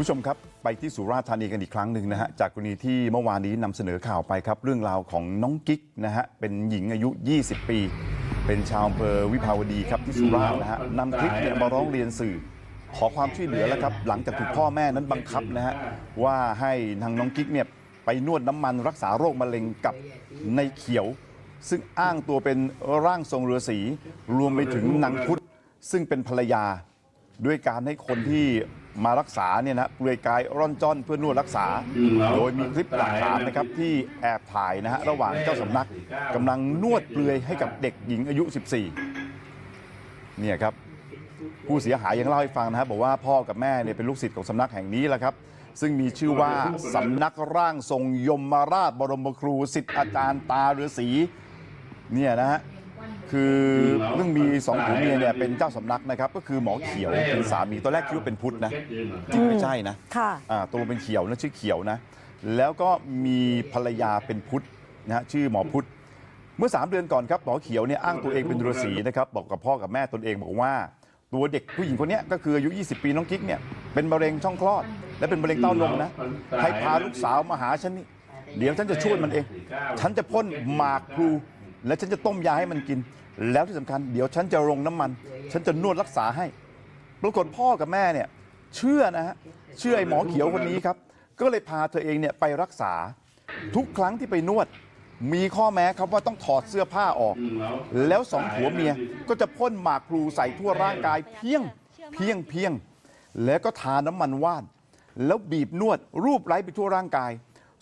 ผู้ชมครับไปที่สุราษฎร์ธานีกันอีกครั้งหนึ่งนะฮะจากกรณีที่เมื่อวานนี้นำเสนอข่าวไปครับ เรื่องราวของน้องกิ๊กนะฮะเป็นหญิงอายุ 20 ปี เป็นชาวอำเภอวิภาวดีครับที่สุราษฎร์นะฮะนำคลิปเนี่ยมาร้องเรียนสื่อ ขอความช่วยเหลือแล้วครับ หลังจากถูกพ่อแม่นั้นบังคับนะฮะว่าให้ทางน้องกิ๊กเนี่ยไปนวดน้ำมันรักษาโรคมะเร็งกับในเขียว ซึ่งอ้างตัวเป็นร่างทรงฤาษีรวมไปถึงนางพุทธซึ่งเป็นภรรยา ด้วยการให้คนที่มารักษาเนี่ยนะเปลือยกายร่อนจ้อนเพื่อนวดรักษา โดยมีคลิปหลักฐานนะครับที่แอบถ่ายนะฮะระหว่างเจ้าสำนักกำลังนวดเปลือยให้กับเด็กหญิงอายุ 14เนี่ยครับผู้เสียหายยังเล่าให้ฟังนะครับบอกว่าพ่อกับแม่เนี่ยเป็นลูกศิษย์ของสำนักแห่งนี้แหละครับ ซึ่งมีชื่อว่าสำนักร่างทรงยมราชบรมครูศิษย์อาจารย์ตาฤาษีเนี่ยนะฮะ คือเรื่องมีสองผัวเมียเนี่ยเป็นเจ้าสำนักนะครับ ก็คือหมอเขียวเป็นสามีตอนแรกคิดว่าเป็นพุทธนะจริงไม่ใช่นะค่ะอ่าตัวเป็นเขียวนะชื่อเขียวนะ แล้วก็มีภรรยาเป็นพุทธนะฮะชื่อหมอพุทธเมื่อ 3 เดือนก่อนครับหมอเขียวเนี่ยอ้างตัวเองเป็นฤาษีนะครับบอกกับพ่อกับแม่ตนเองบอกว่า ตัวเด็กผู้หญิงคนเนี้ยก็คืออายุ 20 ปีน้องกิ๊กเนี่ยเป็นมะเร็งช่องคลอด และเป็นมะเร็งเต้านมนะให้พาลูกสาวมาหาฉันนี่เดี๋ยวฉันจะช่วยมันเอง ฉันจะพ่นหมากพลู และฉันจะต้มยาให้มันกิน แล้วที่สำคัญเดี๋ยวฉันจะลงน้ำมัน ฉันจะนวดรักษาให้ ปรากฏพ่อกับแม่เนี่ยเชื่อนะฮะเชื่อไอ้หมอเขียวคนนี้ครับ ก็เลยพาเธอเองเนี่ยไปรักษา ทุกครั้งที่ไปนวด มีข้อแม้ครับว่าต้องถอดเสื้อผ้าออก แล้วสองผัวเมียก็จะพ่นหมากพลูใส่ทั่วร่างกายเพียงเพียงเพียง แล้วก็ทาน้ำมันว่าน แล้วบีบนวดรูปไล้ไปทั่วร่างกาย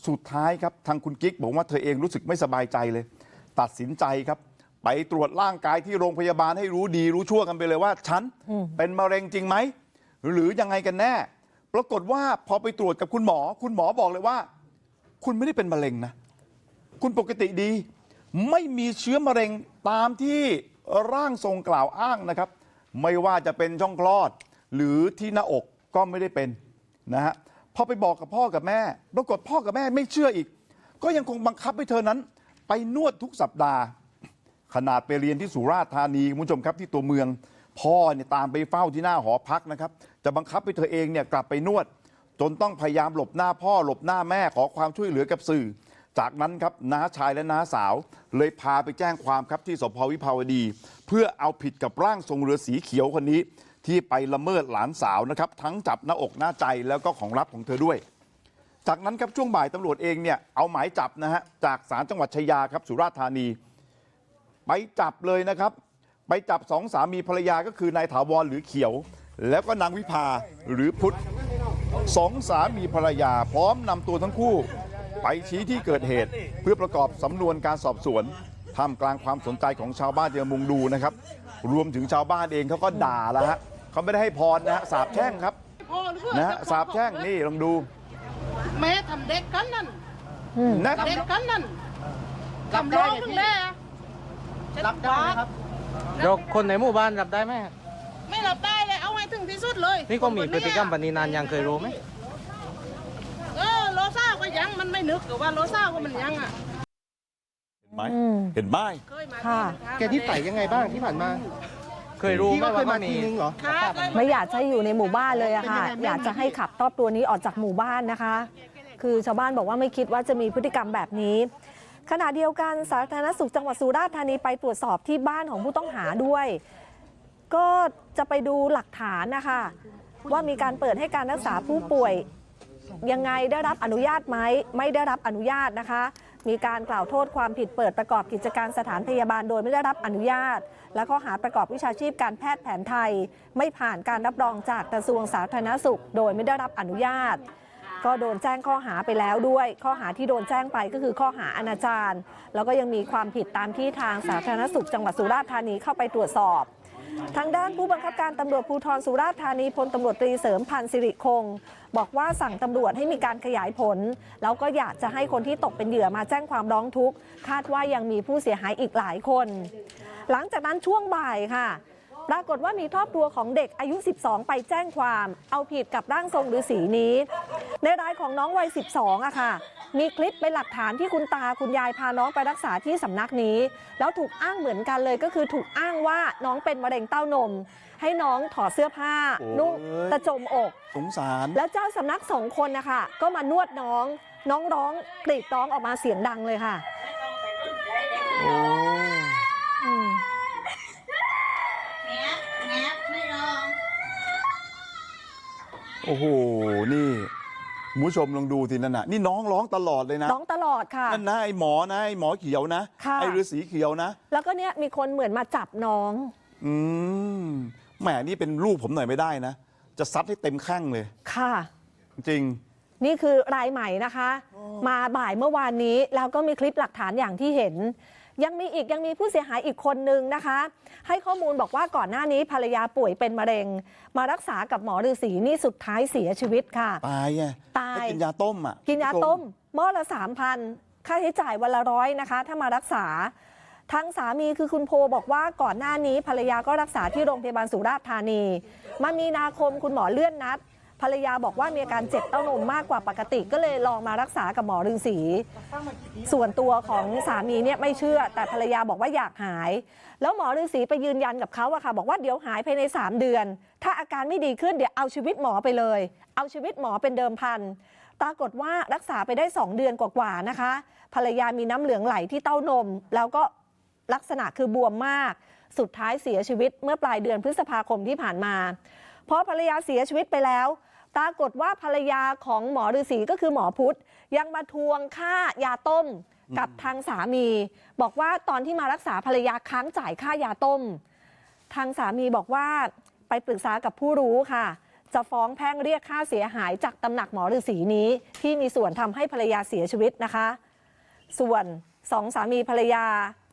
สุดท้ายครับทางคุณกิ๊กบอกว่าเธอเองรู้สึกไม่สบายใจเลย ตัดสินใจครับ ไปตรวจร่างกายที่โรงพยาบาลให้รู้ดีรู้ชั่วกันไปเลยว่า ฉันเป็นมะเร็งจริงไหม หรือยังไงกันแน่ ปรากฏว่าพอไปตรวจกับคุณหมอ คุณหมอบอกเลยว่า คุณไม่ได้เป็นมะเร็งนะ คุณปกติดี ไม่มีเชื้อมะเร็งตามที่ร่างทรงกล่าวอ้างนะครับ ไม่ว่าจะเป็นช่องคลอด หรือที่หน้าอกก็ไม่ได้เป็นนะฮะพอไปบอกกับพ่อกับแม่ ปรากฏพ่อกับแม่ไม่เชื่ออีก ก็ยังคงบังคับให้เธอนั้น ไปนวดทุกสัปดาห์ ขนาดไปเรียนที่สุราษฎร์ธานีคุณผู้ชมครับที่ตัวเมือง พ่อเนี่ยตามไปเฝ้าที่หน้าหอพักนะครับจะบังคับให้เธอเองเนี่ยกลับไปนวด จนต้องพยายามหลบหน้าพ่อหลบหน้าแม่ขอความช่วยเหลือกับสื่อ จากนั้นครับน้าชายและน้าสาว เลยพาไปแจ้งความครับที่สพวิภาวดี เพื่อเอาผิดกับร่างทรงเรือสีเขียวคนนี้ ที่ไปละเมิดหลานสาวนะครับทั้งจับหน้าอกหน้าใจแล้วก็ของลับของเธอด้วย จากนั้นครับช่วงบ่ายตำรวจเองเนี่ยเอาหมายจับนะฮะจากศาลจังหวัดชัยยาครับสุราษฎร์ธานี ไปจับเลยนะครับ ไปจับสองสามีภรรยาก็คือนายถาวรหรือเขียว แล้วก็นางวิภาหรือพุทธสองสามีภรรยา พร้อมนำตัวทั้งคู่ ไปชี้ที่เกิดเหตุ เพื่อประกอบสำนวนการสอบสวนท่ามกลางความสนใจของชาวบ้านที่มามุงดูนะครับ รวมถึงชาวบ้านเองเขาก็ด่าแล้วฮะเขาไม่ได้ให้พรนะฮะสาบแช่งครับนะฮะสาบแช่งนี่ลองดู แม่ทำเด็กกันนั่นนะเด็กกันนั่นทำร้องถึงแม่รับได้ไหมครับเดี๋ยวคนในหมู่บ้านรับได้ไหมไม่รับได้เลยเอาให้ถึงที่สุดเลยนี่ก็มีพฤติกรรมแบบนี้นานยังเคยรู้ไหมเออโลซ่าก็ยังมันไม่นึกหรือว่าโลซ่าก็มันยังอะเห็นไหมอืม เห็นไหมเคยมาค่ะ แกที่ใส่ยังไงบ้างที่ผ่านมา เคยรู้พี่ไหมก็เคว่ายมาเขาทีมีนึงเหรอค่ะเคยไม่อยากจะให้อยู่ในหมู่บ้านเลยอะค่ะ เป็นยังไงแม่อยากจะให้ขับครอบครัวนี้ออกจากหมู่บ้านนะคะ คือชาวบ้านบอกว่าไม่คิดว่าจะมีพฤติกรรมแบบนี้ ขณะเดียวกันสาธารณสุขจังหวัดสุราษฎร์ธานีไปตรวจสอบที่บ้านของผู้ต้องหาด้วย ก็จะไปดูหลักฐานนะคะ ว่ามีการเปิดให้การรักษาผู้ป่วย ยังไงได้รับอนุญาตไหมไม่ได้รับอนุญาตนะคะ มีการกล่าวโทษความผิดเปิดประกอบกิจการสถานพยาบาลโดยไม่ได้รับอนุญาต และข้อหาประกอบวิชาชีพการแพทย์แผนไทย ไม่ผ่านการรับรองจากกระทรวงสาธารณสุข โดยไม่ได้รับอนุญาต ก็โดนแจ้งข้อหาไปแล้วด้วย ข้อหาที่โดนแจ้งไปก็คือข้อหาอนาจารแล้วก็ยังมีความผิดตามที่ทางสาธารณสุข จังหวัดสุราษฎร์ธานีเข้าไปตรวจสอบ ทางด้านผู้บังคับการตำรวจภูธรสุราษฎร์ธานีพลตำรวจตรีเสริมพันธ์สิริคง บอกว่าสั่งตำรวจให้มีการขยายผล แล้วก็อยากจะให้คนที่ตกเป็นเหยื่อมาแจ้งความร้องทุกข์ คาดว่ายังมีผู้เสียหายอีกหลายคน หลังจากนั้นช่วงบ่ายค่ะ ปรากฏว่ามีครอบครัวของเด็กอายุ 12 ไปแจ้งความ เอาผิดกับร่างทรงฤาษีนี้ ในรายของน้องวัย 12อะค่ะ มีคลิปเป็นหลักฐานที่คุณตาคุณยายพาน้องไปรักษาที่สำนักนี้ แล้วถูกอ้างเหมือนกันเลยก็คือถูกอ้างว่าน้องเป็นมะเร็งเต้านม ให้น้องถอดเสื้อผ้าโอ้ยนุ่งกระโจมอก สงสาร แล้วเจ้าสำนักสองคนนะคะก็มานวดน้อง น้องร้องกรีดร้องออกมาเสียงดังเลยค่ะ โอ้ อืม โอ้โห นี่คุณผู้ชมลองดูทีนั่นน่ะนี่น้องร้องตลอดเลยนะร้องตลอดค่ะ นั่นนะไอ้หมอนะไอ้หมอเขียวนะค่ะ ไอ้ฤาษีเขียวนะ แล้วก็เนี่ยมีคนเหมือนมาจับน้อง อืมแหมนี่เป็นลูกผมหน่อยไม่ได้นะ จะซัดให้เต็มแข้งเลย ค่ะ จริง นี่คือรายใหม่นะคะ มาบ่ายเมื่อวานนี้แล้วก็มีคลิปหลักฐานอย่างที่เห็น ยังมีอีกยังมีผู้เสียหายอีกคนนึงนะคะ ให้ข้อมูลบอกว่าก่อนหน้านี้ภรรยาป่วยเป็นมะเร็ง มารักษากับหมอฤาษีนี่สุดท้ายเสียชีวิตค่ะ ตายไงตายแล้วกินยาต้มอะกินยาต้มหม้อละสามพันค่าใช้จ่ายวันละร้อยนะคะ ถ้ามารักษาทางสามีคือคุณโพบอกว่าก่อนหน้านี้ภรรยาก็รักษาที่โรงพยาบาลสุราษฎร์ธานีมามีนาคมคุณหมอเลื่อนนัด ภรรยาบอกว่ามีอาการเจ็บเต้านมมากกว่าปกติ ก็เลยลองมารักษากับหมอฤาษีส่วนตัวของสามีเนี่ยไม่เชื่อ แต่ภรรยาบอกว่าอยากหาย แล้วหมอฤาษีไปยืนยันกับเขาอะค่ะ บอกว่าเดี๋ยวหายภายใน 3 เดือน ถ้าอาการไม่ดีขึ้นเดี๋ยวเอาชีวิตหมอไปเลย เอาชีวิตหมอเป็นเดิมพันปรากฏว่ารักษาไปได้ 2 เดือนกว่าๆนะคะ ภรรยามีน้ำเหลืองไหลที่เต้านม แล้วก็ลักษณะคือบวมมาก สุดท้ายเสียชีวิตเมื่อปลายเดือนพฤษภาคมที่ผ่านมาพอภรรยาเสียชีวิตไปแล้ว ปรากฏว่าภรรยาของหมอฤาษีก็คือหมอพุธยังมาทวงค่ายาต้มกับทางสามี บอกว่าตอนที่มารักษาภรรยาค้างจ่ายค่ายาต้ม ทางสามีบอกว่าไปปรึกษากับผู้รู้ค่ะ จะฟ้องแพ่งเรียกค่าเสียหายจากตำหนักหมอฤาษีนี้ที่มีส่วนทำให้ภรรยาเสียชีวิตนะคะ ส่วนสองสามีภรรยา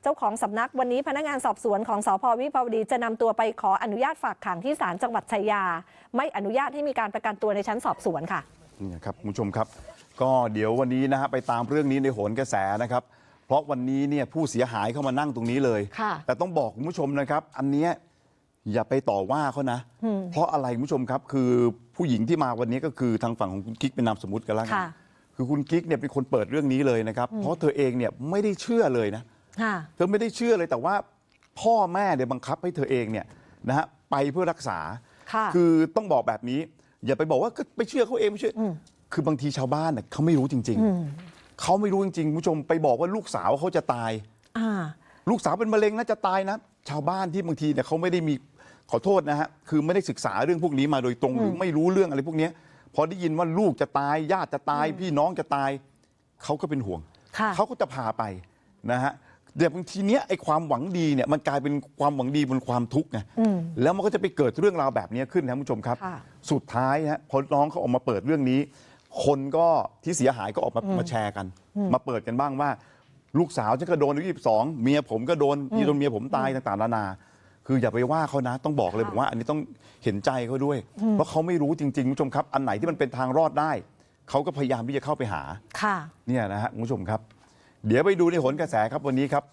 เจ้าของสำนักวันนี้พนักงานสอบสวนของสพวิภาวดีจะนำตัวไปขออนุญาตฝากขังที่ศาลจังหวัดชัยยา ไม่อนุญาตให้มีการประกันตัวในชั้นสอบสวนค่ะนี่ครับคุณผู้ชมครับ ก็เดี๋ยววันนี้นะฮะไปตามเรื่องนี้ในโหนกระแสนะครับ เพราะวันนี้เนี่ยผู้เสียหายเข้ามานั่งตรงนี้เลยค่ะแต่ต้องบอกคุณผู้ชมนะครับ อันเนี้ยอย่าไปต่อว่าเขานะอืมเพราะอะไรคุณผู้ชมครับ คือผู้หญิงที่มาวันนี้ก็คือทางฝั่งของคุณกิ๊กเป็นนามสมมติกันแล้วกันค่ะคือคุณกิ๊กเนี่ยเป็นคนเปิดเรื่องนี้เลยนะครับ เพราะเธอเองเนี่ยไม่ได้เชื่อเลยนะค่ะ เธอไม่ได้เชื่อเลยแต่ว่าพ่อแม่เนี่ยบังคับให้เธอเองเนี่ยนะฮะไปเพื่อรักษาค่ะคือต้องบอกแบบนี้ อย่าไปบอกว่าก็ไปเชื่อเขาเองไม่เชื่ออคือบางทีชาวบ้านเนี่ยเขาไม่รู้จริงอืมๆเขาไม่รู้จริงๆคุณผู้ชมไปบอกว่าลูกสาวเขาจะตายอ่าลูกสาวเป็นมะเร็งนะจะตายนะ ชาวบ้านที่บางทีเนี่ยเขาไม่ได้มีขอโทษนะฮะคือไม่ได้ศึกษาเรื่องพวกนี้มาโดยตรงหรือไม่รู้เรื่องอะไรพวกเนี้ยพอได้ยินว่าลูกจะตายญาติจะตาย พี่น้องจะตายเขาก็เป็นห่วงค่ะเขาก็จะพาไปนะฮะ เดี๋ยวบางทีเนี้ยไอ้ความหวังดีเนี่ยมันกลายเป็นความหวังดีบนความทุกข์ไงอืมแล้วมันก็จะไปเกิดเรื่องราวแบบนี้ขึ้นนะคุณผู้ชมครับค่ะสุดท้ายนะฮะพอน้องเขาออกมาเปิดเรื่องนี้ คนก็ที่เสียหายก็ออกมามาแชร์กัน มาเปิดกันบ้างว่า ลูกสาวฉันก็โดนอายุยี่สิบสองเมียผมก็โดนที่โดนเมียผมตายต่างๆนานา คืออย่าไปว่าเขานะต้องบอกเลยค่ะบอกว่า อันนี้ต้องเห็นใจเขาด้วย เพราะเขาไม่รู้จริงๆคุณผู้ชมครับ อันไหนที่มันเป็นทางรอดได้เขาก็พยายามที่จะเข้าไปหาค่ะเนี่ยนะฮะคุณผู้ชมครับ เดี๋ยวไปดูในหนกระแสครับวันนี้ครับ